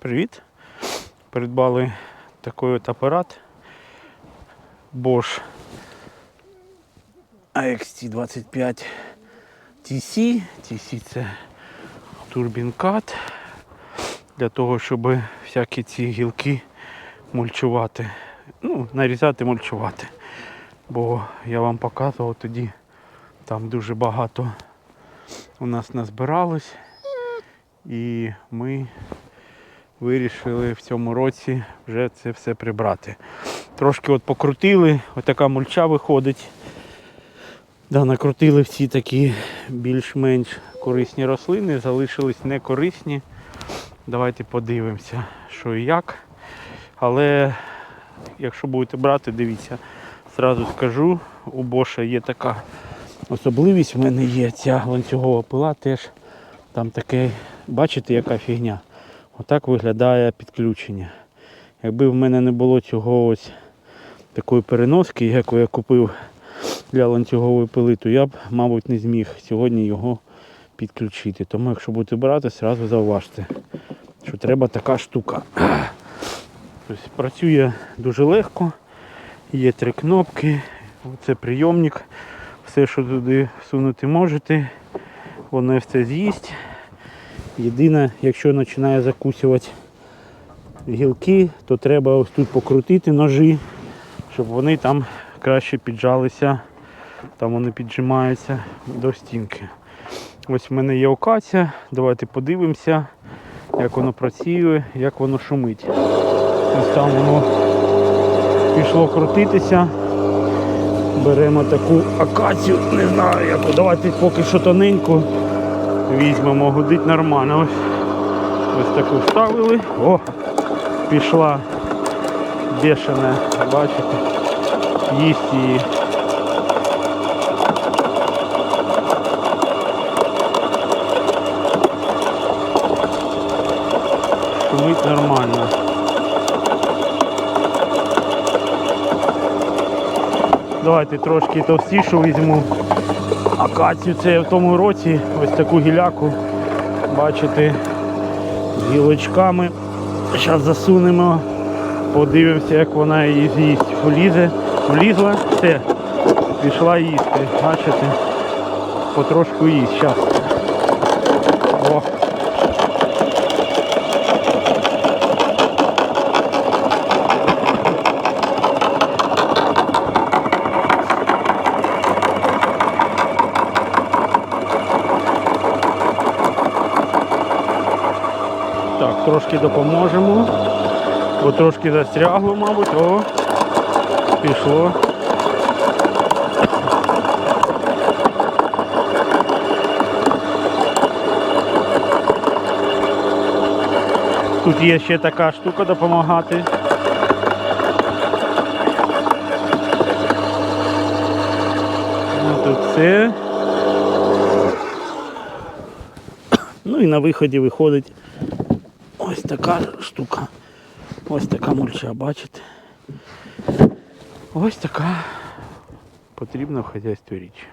Привіт! Придбали такий от апарат Bosch AXT25 TC. TC це турбінкат для того, щоб всякі ці гілки мульчувати. Ну, нарізати, мульчувати. Бо я вам показував тоді, там дуже багато у нас назбиралось. І ми вирішили в цьому році вже це все прибрати. Трошки от покрутили, отака мульча виходить. Да, накрутили всі такі більш-менш корисні рослини, залишились некорисні. Давайте подивимося, що і як. Але якщо будете брати, дивіться, зразу скажу, у Боша є така особливість, в мене є ця ланцюгова пила теж. Там таке, бачите, яка фігня. Отак виглядає підключення. Якби в мене не було цього ось такої переноски, яку я купив для ланцюгової пили, то я б, мабуть, не зміг сьогодні його підключити. Тому якщо будете брати, одразу зауважте, що треба така штука. Тобто Працює дуже легко, є три кнопки, це прийомник, все, що туди всунути можете, воно все з'їсть. Єдине, якщо починає закусувати гілки, то треба ось тут покрутити ножі, щоб вони там краще піджалися, там вони піджимаються до стінки. Ось в мене є окація, давайте подивимося, як воно працює, як воно шумить. Ось там воно пішло крутитися. Беремо таку акацію, не знаю яку, давайте поки що тоненьку візьмемо, гудить нормально. Ось, ось таку вставили. О, пішла бешена, бачите, їсть її. Шумить нормально. Давайте трошки товстішу візьму акацію. Це я в тому році ось таку гіляку. Бачите, з гілочками. Зараз засунемо, подивимося, як вона її з'їсть. Влізе, влізла, все, пішла їсти. Бачите? Потрошку їсть. Зараз. Так, трошки допоможемо. Бо трошки застрягло, мабуть, о, пішло. Тут є ще така штука допомагати. Тут все. Ну і на виході виходить ось така штука. Ось така мульча, бачите? Ось така потрібна в хазяйстві річ.